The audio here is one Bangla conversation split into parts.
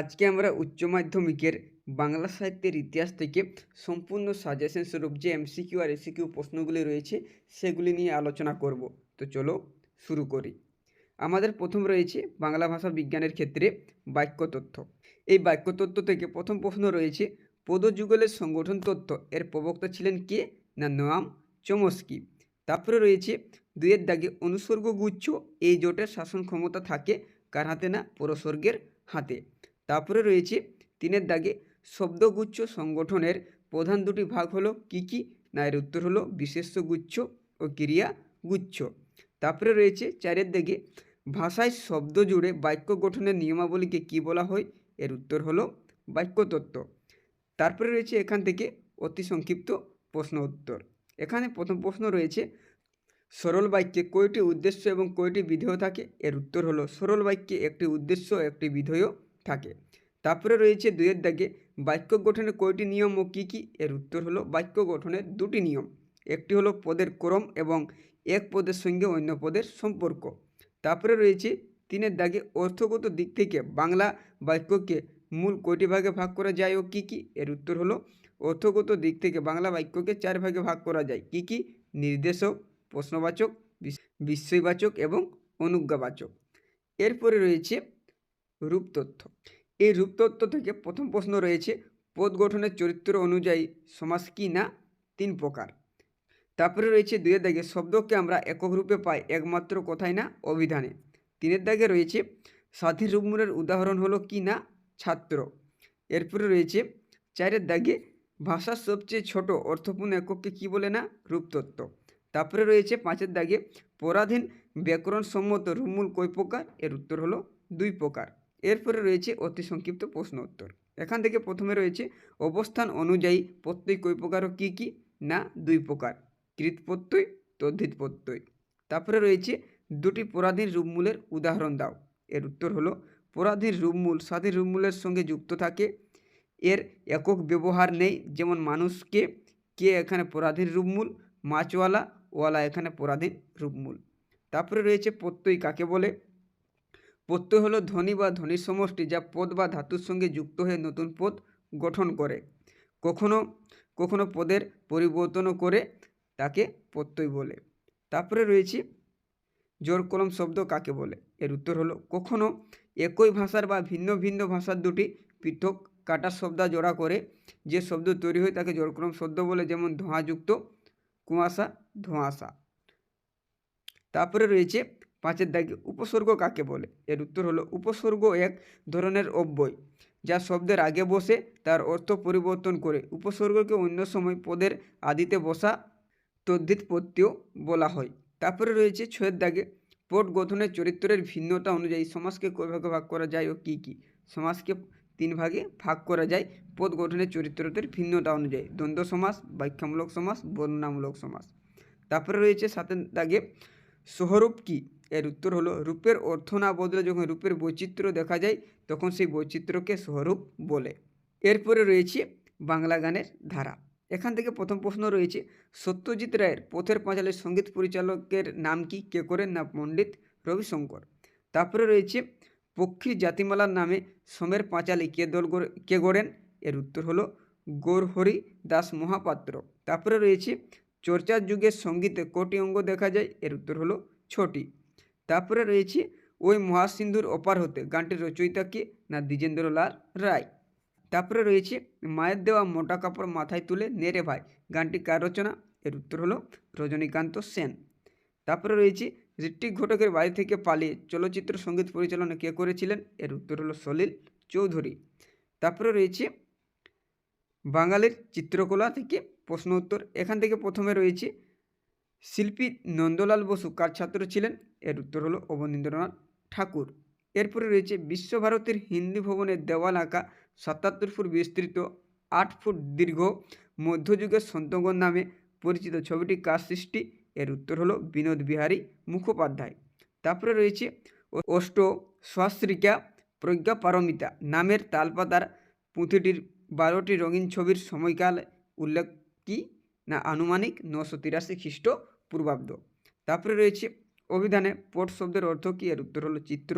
আজকে আমরা উচ্চ মাধ্যমিকের বাংলা সাহিত্যের ইতিহাস থেকে সম্পূর্ণ সাজেশন স্বরূপ যে এমসিকিউ আর এসিকিউ প্রশ্নগুলি রয়েছে, সেগুলি নিয়ে আলোচনা করব। তো চলো শুরু করি। আমাদের প্রথম রয়েছে বাংলা ভাষা বিজ্ঞানের ক্ষেত্রে বাক্য তথ্য। এই বাক্য তত্ত্ব থেকে প্রথম প্রশ্ন রয়েছে, পদযুগলের সংগঠন তত্ত্ব এর প্রবক্তা ছিলেন কে না নোয়াম চমস্কি? তারপরে রয়েছে দুয়ের দাগে অনুসর্গ গুচ্ছ এই জোটের শাসন ক্ষমতা থাকে কার হাতে না পরস্বর্গের হাতে? তারপরে রয়েছে তিনের দাগে শব্দগুচ্ছ সংগঠনের প্রধান দুটি ভাগ হলো কি কি? না এর উত্তর হলো বিশেষ্য গুচ্ছ ও ক্রিয়া গুচ্ছ। তারপরে রয়েছে চারের দিকে ভাষায় শব্দ জুড়ে বাক্য গঠনের নিয়মাবলীকে কি বলা হয়? এর উত্তর হলো বাক্যতত্ত্ব। তারপরে রয়েছে এখান থেকে অতি সংক্ষিপ্ত প্রশ্ন উত্তর। এখানে প্রথম প্রশ্ন রয়েছে, সরল বাক্যে কয়টি উদ্দেশ্য এবং কয়টি বিধেয় থাকে? এর উত্তর হলো, সরল বাক্যে একটি উদ্দেশ্য, একটি বিধেয় থাকে। তারপরে রয়েছে দুইয়ের দাগে, বাক্য গঠনের কয়টি নিয়ম ও কী কী? এর উত্তর হলো, বাক্য গঠনের দুটি নিয়ম। একটি হলো পদের ক্রম এবং এক পদের সঙ্গে অন্য পদের সম্পর্ক। তারপরে রয়েছে তিনের দাগে, অর্থগত দিক থেকে বাংলা বাক্যকে মূল কয়টি ভাগে ভাগ করা যায় ও কী কী? এর উত্তর হলো, অর্থগত দিক থেকে বাংলা বাক্যকে চার ভাগে ভাগ করা যায়। কী কী? নির্দেশক, প্রশ্নবাচক, বিস- বিস্ময়বাচক এবং অনুজ্ঞাবাচক। এরপরে রয়েছে রূপতথ্য এই রূপতত্ত্ব থেকে প্রথম প্রশ্ন রয়েছে, পদ গঠনের চরিত্র অনুযায়ী সমাস কি না? তিন প্রকার। তারপরে রয়েছে দুইয়ের দাগে, শব্দকে আমরা একক রূপে পাই একমাত্র কোথায় না? অভিধানে। তিনের দাগে রয়েছে, স্বাধীন রূপমূলের উদাহরণ হলো কি না? ছাত্র। এরপরে রয়েছে, চারের দাগে, ভাষার সবচেয়ে ছোট অর্থপূর্ণ একককে কি বলে না? রূপতত্ত্ব। তারপরে রয়েছে, পাঁচের দাগে, পরাধীন ব্যাকরণ সম্মত রূপমূল কয় প্রকার? এর উত্তর হলো দুই প্রকার। এরপরে রয়েছে অতি সংক্ষিপ্ত প্রশ্ন উত্তর। এখান থেকে প্রথমে রয়েছে অবস্থান অনুযায়ী প্রত্যয় কয় প্রকার ও কী কী? না, দুই প্রকার। কৃত প্রত্যয়, তদ্ধিত প্রত্যয়। তারপরে রয়েছে দুটি পরাধীন রূপমূলের উদাহরণ দাও। এর উত্তর হলো পরাধীন রূপমূল স্বাধীন রূপমূলের সঙ্গে যুক্ত থাকে। এর একক ব্যবহার নেই। যেমন মানুষকে কে এখানে পরাধীন রূপমূল, মাছওয়ালা, ওয়ালা এখানে পরাধীন রূপমূল। তারপরে রয়েছে প্রত্যয় কাকে বলে? প্রত্যয় হলো ধ্বনি বা ধ্বনির সমষ্টি যা পদ বা ধাতুর সঙ্গে যুক্ত হয়ে নতুন পদ গঠন করে। কখনো কখনো পদের পরিবর্তনও করে তাকে প্রত্যয় বলে। তারপরে রয়েছে জোর কলম শব্দ কাকে বলে? এর উত্তর হলো, কখনো একই ভাষার বা ভিন্ন ভিন্ন ভাষার দুটি পৃথক কাটার শব্দ জোড়া করে যে শব্দ তৈরি হয় তাকে জোর কলম শব্দ বলে, যেমন ধোঁয়াযুক্ত কুয়াশা, ধোঁয়াশা। তারপরে রয়েছে পাঁচের দাগে উপসর্গ কাকে বলে? এর উত্তর হলো উপসর্গ এক ধরনের অব্যয়, যা শব্দের আগে বসে, তার অর্থ পরিবর্তন করে। উপসর্গকে অন্য সময় পদের আদিতে বসা, তদ্ধিত প্রত্যয় বলা হয়। তারপরে রয়েছে ছয়ের দাগে পট গঠনের চরিত্রের ভিন্নতা অনুযায়ী সমাজকে কয় ভাগে ভাগ করা যায় ও কী কী? সমাজকে তিন ভাগে ভাগ করা যায়। পদ গঠনের চরিত্রদের ভিন্নতা অনুযায়ী, দ্বন্দ্ব সমাস ব্যাখ্যামূলক সমাস বর্ণনামূলক সমাস তারপরে রয়েছে সাতের দাগে সহরূপ কি? এর উত্তর হলো, রূপের অর্থ না বদলে যখন রূপের বৈচিত্র্য দেখা যায়, তখন সেই বৈচিত্র্যকে স্বরূপ বলে। এরপরে রয়েছে বাংলা গানের ধারা। এখান থেকে প্রথম প্রশ্ন রয়েছে, সত্যজিৎ রায়ের পথের পাঁচালের সংগীত পরিচালকের নাম কি, কে করেন না পণ্ডিত রবিশঙ্কর? তারপরে রয়েছে, পক্ষী জাতিমালার নামে সোমের পাঁচালী কে দল কে গড়েন? এর উত্তর হলো, গৌরহরি দাস মহাপাত্র। তারপরে রয়েছে, চর্চার যুগের সঙ্গীতে কটি অঙ্গ দেখা যায়? এর উত্তর হলো, ছটি। তারপরে রয়েছে ওই মহাসিন্ধুর অপার হতে গানটির রচয়িতা কে? না, দ্বিজেন্দ্রলাল রায়। তারপরে রয়েছে মায়ের দেওয়া মোটা কাপড় মাথায় তুলে নেড়ে ভাই, গানটি কার রচনা? এর উত্তর হলো রজনীকান্ত সেন। তারপরে রয়েছে ঋত্বিক ঘটকের বাড়ি থেকে পালিয়ে চলচ্চিত্র সংগীত পরিচালনা কে করেছিলেন? এর উত্তর হলো সলিল চৌধুরী। তারপরে রয়েছে বাঙালির চিত্রকলা থেকে প্রশ্ন উত্তর। এখান থেকে প্রথমে রয়েছে শিল্পী নন্দলাল বসু কার ছাত্র ছিলেন? এর উত্তর হলো অবনীন্দ্রনাথ ঠাকুর। এরপরে রয়েছে বিশ্বভারতীর হিন্দি ভবনের দেওয়াল আঁকা সাতাত্তর ফুট বিস্তৃত, আট ফুট দীর্ঘ, মধ্যযুগের সন্তগণ নামে পরিচিত ছবিটি কার সৃষ্টি? এর উত্তর হলো বিনোদ বিহারী মুখোপাধ্যায়। তারপরে রয়েছে অষ্ট সহস্রিকা প্রজ্ঞা পারমিতা নামের তালপাতার পুঁথিটির বারোটি রঙিন ছবির সময়কাল উল্লেখ কি? না আনুমানিক নশো তিরাশি খ্রিস্ট পূর্বাব্দ। তারপরে রয়েছে অভিধানে পট শব্দের অর্থ কী, এর উত্তর হলো চিত্র।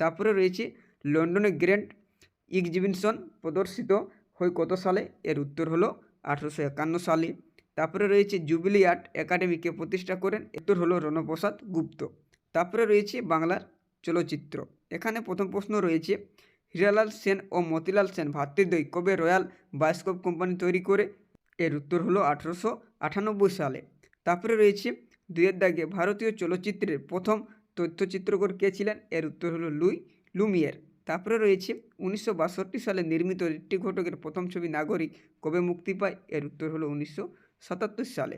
তারপরে রয়েছে লন্ডনে গ্র্যান্ড এক্সিবিশন প্রদর্শিত হয় কত সালে, এর উত্তর হলো আঠেরোশো একান্ন সালে। তারপরে রয়েছে জুবিলি আর্ট একাডেমিকে প্রতিষ্ঠা করেন উত্তর হলো রণপ্রসাদ গুপ্ত। তারপরে রয়েছে বাংলার চলচ্চিত্র। এখানে প্রথম প্রশ্ন রয়েছে, হীরালাল সেন ও মতিলাল সেন ভাতৃদ্বয় কবে রয়্যাল বায়োস্কোপ কোম্পানি তৈরি করে? এর উত্তর হলো আঠেরোশো আটানব্বই সালে। তারপরে রয়েছে দুয়ের দাগে ভারতীয় চলচ্চিত্রের প্রথম তথ্যচিত্রকর কে ছিলেন? এর উত্তর হলো লুই লুমিয়ের। তারপরে রয়েছে উনিশশো বাষট্টি সালে নির্মিত ঋত্বিক ঘটকের প্রথম ছবি নাগরিক কবে মুক্তি পায়? এর উত্তর হলো উনিশশো সাতাত্তর সালে।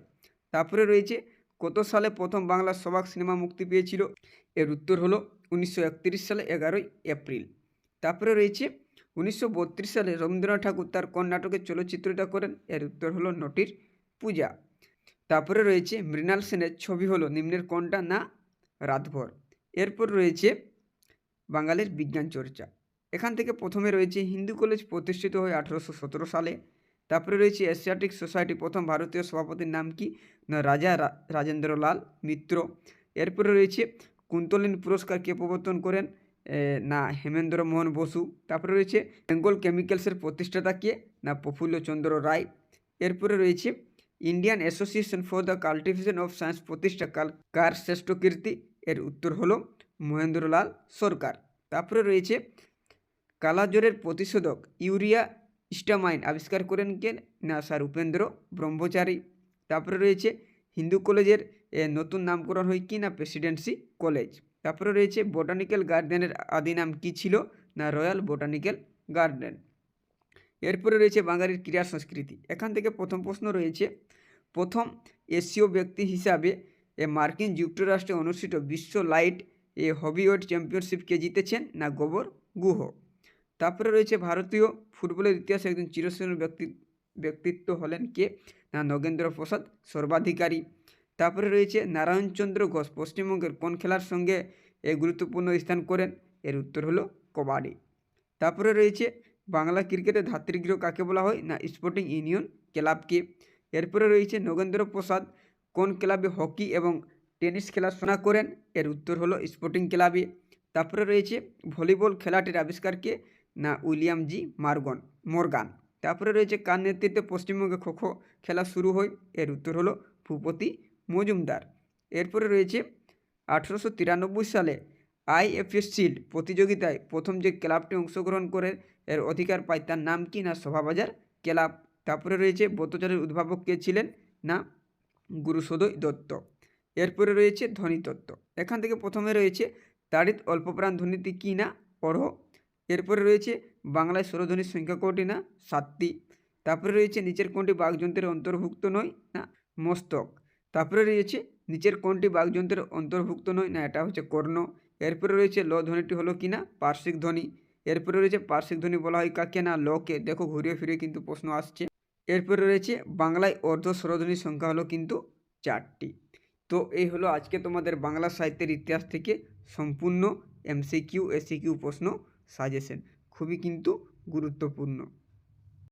তারপরে রয়েছে কত সালে প্রথম বাংলা সবাক সিনেমা মুক্তি পেয়েছিল? এর উত্তর হলো উনিশশো একত্রিশ সালে এগারোই এপ্রিল। তারপরে রয়েছে উনিশশো বত্রিশ সালে রবীন্দ্রনাথ ঠাকুর তার কোন নাটকের চলচ্চিত্রটা করেন। এর উত্তর হলো নটির পূজা। তারপরে রয়েছে মৃণাল সেনের ছবি হলো নিম্নের কোনটা না রাতভর। এরপর রয়েছে বাঙালির বিজ্ঞান চর্চা। এখান থেকে প্রথমে রয়েছে হিন্দু কলেজ প্রতিষ্ঠিত হয় আঠেরোশো সতেরো সালে। তারপরে রয়েছে এশিয়াটিক সোসাইটি, প্রথম ভারতীয় সভাপতির নাম কি? না, রাজা রাজেন্দ্রলাল মিত্র। এরপরে রয়েছে কুন্তলিন পুরস্কার কে প্রবর্তন করেন? না, হেমেন্দ্র মোহন বসু। তারপরে রয়েছে বেঙ্গল কেমিক্যালসের প্রতিষ্ঠাতা কে? না, প্রফুল্লচন্দ্র রায়। এরপরে রয়েছে Indian Association for the Cultivation of Science প্রতিষ্ঠা কার শ্রেষ্ঠ কীর্তি? এর উত্তর হলো মহেন্দ্রলাল সরকার। তারপরে রয়েছে কালাজ্বরের প্রতিষেধক ইউরিয়া স্টামাইন আবিষ্কার করেন কে? না, স্যার উপেন্দ্র ব্রহ্মচারী। তারপরে রয়েছে হিন্দু কলেজের নতুন নামকরণ হয় কি? না, প্রেসিডেন্সি কলেজ। তারপরে রয়েছে বোটানিক্যাল গার্ডেনের আদি নাম কী ছিল? না, রয়্যাল বোটানিক্যাল গার্ডেন। এরপরে রয়েছে বাঙালির ক্রীড়া সংস্কৃতি। এখান থেকে প্রথম প্রশ্ন রয়েছে, প্রথম এশীয় ব্যক্তি হিসাবে এ মার্কিন যুক্তরাষ্ট্রে অনুষ্ঠিত বিশ্ব লাইট এ হবিওয়েট চ্যাম্পিয়নশিপকে জিতেছেন? না, গোবর গুহ। তারপরে রয়েছে ভারতীয় ফুটবলের ইতিহাসে একজন চিরস্মরণীয় ব্যক্তি ব্যক্তিত্ব হলেন কে? না, নগেন্দ্র প্রসাদ, সর্বাধিকারী তারপরে রয়েছে নারায়ণচন্দ্র ঘোষ, পশ্চিমবঙ্গের কোন খেলার সঙ্গে এ গুরুত্বপূর্ণ স্থান করেন? এর উত্তর হলো কবাডি। তারপরে রয়েছে বাংলা ক্রিকেটের ধাত্রীগৃহ কাকে বলা হয়? না স্পোর্টিং ইউনিয়ন ক্লাবকে এরপরে রয়েছে নগেন্দ্র প্রসাদ, কোন ক্লাবে হকি এবং টেনিস খেলা শোনা করেন? এর উত্তর হলো স্পোর্টিং ক্লাবে তারপরে রয়েছে ভলিবল খেলাটির আবিষ্কারকে না, উইলিয়াম জি মার্গন, মর্গান। তারপরে রয়েছে কার নেতৃত্বে পশ্চিমবঙ্গে খো খো খেলা শুরু হয়? এর উত্তর হলো ভূপতি মজুমদার। এরপরে রয়েছে আঠেরোশো তিরানব্বই সালে আইএফএস শিল্ড প্রতিযোগিতায় প্রথম যে ক্লাবটি অংশগ্রহণ করে, এর অধিকার পায় তার নাম কি না শোভাবাজার ক্লাব। তারপরে রয়েছে ব্রতচারীর উদ্ভাবক কে ছিলেন না? গুরুসদয় দত্ত। এরপরে রয়েছে ধ্বনিতত্ত্ব এখান থেকে প্রথমে রয়েছে তাড়িৎ অল্পপ্রাণ ধ্বনিটি কী না? অর্হ। এরপরে রয়েছে বাংলায় স্বরধ্বনির সংখ্যা কোটি না? সাতটি। তারপরে রয়েছে নিচের কোনটি বাগযন্ত্রের অন্তর্ভুক্ত নয় না? মস্তক। তারপরে রয়েছে নিচের কোনটি বাগযন্ত্রের অন্তর্ভুক্ত নয়, না, এটা হচ্ছে কর্ণ। এরপরে রয়েছে ল ধ্বনিটি হলো কি না? পার্শ্বিক ধ্বনি। এরপরে রয়েছে পার্শ্বিক ধ্বনি বলা হয় কাকে না লকে দেখো, ঘুরিয়ে ফিরে কিন্তু প্রশ্ন আসছে। এরপরে রয়েছে বাংলায় অর্ধ স্বরধ্বনির সংখ্যা হলো কিন্তু চারটি। তো এই হলো আজকে তোমাদের বাংলা সাহিত্যের ইতিহাস থেকে সম্পূর্ণ এমসিকিউ এসিকিউ প্রশ্ন সাজেশন। খুবই কিন্তু গুরুত্বপূর্ণ।